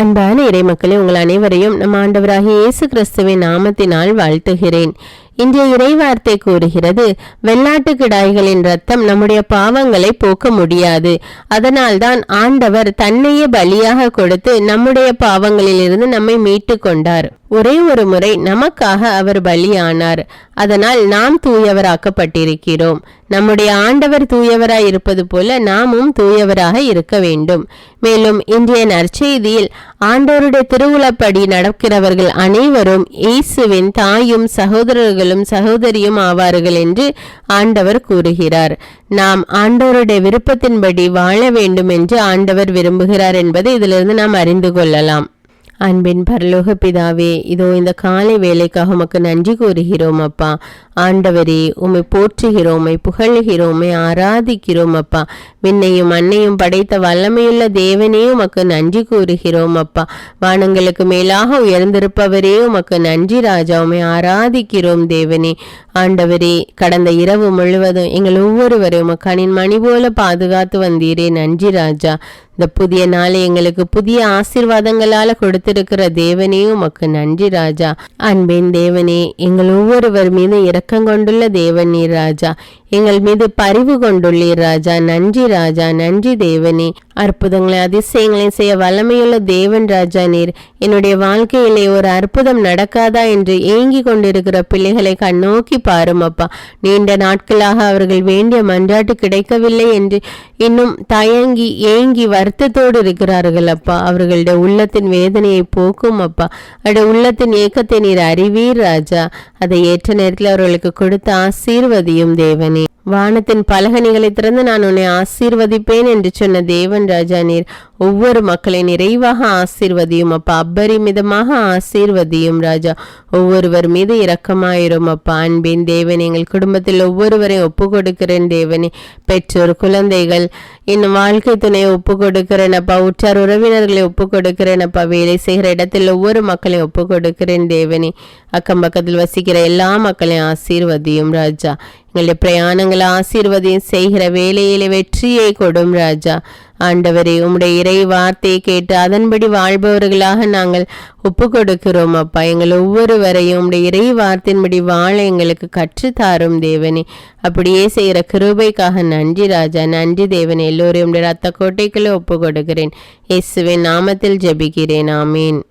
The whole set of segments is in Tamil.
அன்பான இறைமக்களே உங்கள் அனைவரையும் நம் ஆண்டவராகிய இயேசு கிறிஸ்துவின் நாமத்தினால் வாழ்த்துகிறேன். இன்றைய இறைவார்த்தை கூறுகிறது வெள்ளாட்டு கிடாய்களின் ரத்தம் நம்முடைய பாவங்களை போக்க முடியாது. அதனால்தான் ஆண்டவர் தன்னையே பலியாக கொடுத்து நம்முடைய பாவங்களிலிருந்து நம்மை மீட்டு கொண்டார். ஒரே ஒரு முறை நமக்காக அவர் பலியானார். அதனால் நாம் தூயவராக்கப்பட்டிருக்கிறோம். நம்முடைய ஆண்டவர் தூயவராய் இருப்பது போல நாமும் தூயவராக இருக்க வேண்டும். மேலும் இன்றைய நற்செய்தியில் ஆண்டோருடைய திருவுளப்படி நடக்கிறவர்கள் அனைவரும் இயேசுவின் தாயும் சகோதரர்களும் சகோதரியும் ஆவார்கள் என்று ஆண்டவர் கூறுகிறார். நாம் ஆண்டோருடைய விருப்பத்தின்படி வாழ வேண்டும் என்று ஆண்டவர் விரும்புகிறார் என்பதை இதிலிருந்து நாம் அறிந்து கொள்ளலாம். அன்பின் பரலோக பிதாவே இதோ இந்த காலை வேலைக்காக உமக்கு நன்றி கூறுகிறோம் அப்பா. ஆண்டவரே உமை போற்றுகிறோமை புகழுகிறோமை ஆராதிக்கிறோம் அப்பா. விண்ணையும் அன்னையும் படைத்த வல்லமையுள்ள தேவனே உமக்கு நன்றி கூறுகிறோம் அப்பா. வானங்களுக்கு மேலாக உயர்ந்திருப்பவரே உமக்கு நன்றி ராஜா. உமை ஆராதிக்கிறோம் தேவனே. ஆண்டவரே கடந்த இரவு முழுவதும் எங்கள் ஒவ்வொருவரையும் கணின் மணி போல பாதுகாத்து வந்தீரே. நன்றி ராஜா. இந்த புதிய நாளை எங்களுக்கு புதிய ஆசீர்வாதங்களால கொடுத்திருக்கிற தேவனே உமக்கு நன்றி ராஜா. அன்பின் தேவனே எங்கள் ஒவ்வொருவர் மீது இரக்கம் கொண்டுள்ள தேவன் நீர் ராஜா. எங்கள் மீது பரிவு கொண்டுள்ளீர் ராஜா. நன்றி ராஜா. நன்றி தேவனே. அற்புதங்களை அதிசயங்களை செய்ய வல்லமையுள்ள தேவன் ராஜா நீர். என்னுடைய வாழ்க்கையிலே ஒரு அற்புதம் நடக்காதா என்று ஏங்கி கொண்டிருக்கிற பிள்ளைகளை கண்ணோக்கி பாரும் அப்பா. நீண்ட நாட்களாக அவர்கள் வேண்டிய மன்றாட்டு கிடைக்கவில்லை என்று இன்னும் தயங்கி ஏங்கி வருத்தத்தோடு இருக்கிறார்கள் அப்பா. அவர்களுடைய உள்ளத்தின் வேதனையை போக்கும் அப்பா. அவருடைய உள்ளத்தின் ஏக்கத்தை நீர் அறிவீர் ராஜா. அதை ஏற்ற நேரத்தில் அவர்களுக்கு கொடுத்த ஆசீர்வதியும் தேவனே. வானத்தின் பலகணிகளை திறந்து நான் உன்னை ஆசீர்வதிப்பேன் என்று சொன்ன தேவன் ராஜா நீர். ஒவ்வொரு மக்களை நிறைவாக ஆசீர்வதியும் அப்பா. அபரிமிதமாக ஆசீர்வதியும் ராஜா. ஒவ்வொருவர் மீது இரக்கமாயிரும் அப்பா. அன்பின் தேவன் எங்கள் குடும்பத்தில் ஒவ்வொருவரையும் ஒப்பு கொடுக்கிறேன் தேவனே. பெற்றோர் குழந்தைகள் இன்னும் வாழ்க்கை துணையை ஒப்பு கொடுக்கிறேன் அப்பா. உற்றார் உறவினர்களை ஒப்பு கொடுக்கிறேன் அப்பா. வேலை செய்கிற இடத்தில் ஒவ்வொரு மக்களையும் ஒப்பு கொடுக்கிறேன் தேவனே. அக்கம் பக்கத்தில் வசிக்கிற எல்லா மக்களையும் ஆசீர்வதியும் ராஜா. எங்களுடைய பிரயாணங்களை ஆசீர்வதியும் செய்கிற வேலையிலே வெற்றியை கொடும் ராஜா. ஆண்டவரே உம்முடைய இறை வார்த்தையை கேட்டு அதன்படி வாழ்பவர்களாக நாங்கள் ஒப்பு கொடுக்கிறோம் அப்பா. எங்கள் ஒவ்வொருவரையும் உம்முடைய இறை வார்த்தையின்படி வாழ எங்களுக்கு கற்றுத்தாரும் தேவனே. அப்படியே செய்கிற கிருபைக்காக நன்றி ராஜா நன்றி தேவனே. எல்லோரையும் உம்முடைய ரத்த கோட்டைக்குள்ளே ஒப்பு கொடுக்கிறேன் இயேசுவின் நாமத்தில் ஜெபிக்கிறேன். ஆமீன்.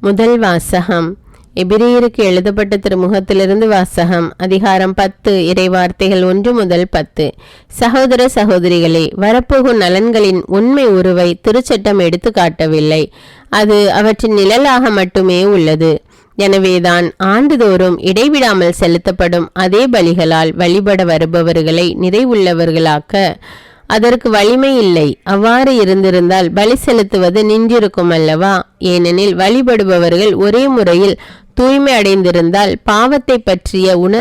முதல் வாசகம். எபிரேயருக்கு எழுதப்பட்ட திருமுகத்திலிருந்து வாசகம் அதிகாரம் பத்து இறைவார்த்தைகள் ஒன்று முதல் பத்து. சகோதர சகோதரிகளே வரப்போகும் நலன்களின் உண்மை உருவை திருச்சட்டம் எடுத்து காட்டவில்லை. அது அவற்றின் நிழலாக மட்டுமே உள்ளது. எனவேதான் ஆண்டுதோறும் இடைவிடாமல் செலுத்தப்படும் அதே பலிகளால் வழிபட வருபவர்களை நிறைவுள்ளவர்களாக்க அதற்கு வலிமை இல்லை. அவ்வாறு இருந்திருந்தால் பலி செலுத்துவது நின்றிருக்கும் அல்லவா ஏனெனில் வழிபடுபவர்கள் ஒரே முறையில் தூய்மை அடைந்திருந்தால் பாவத்தை பற்றிய உணர்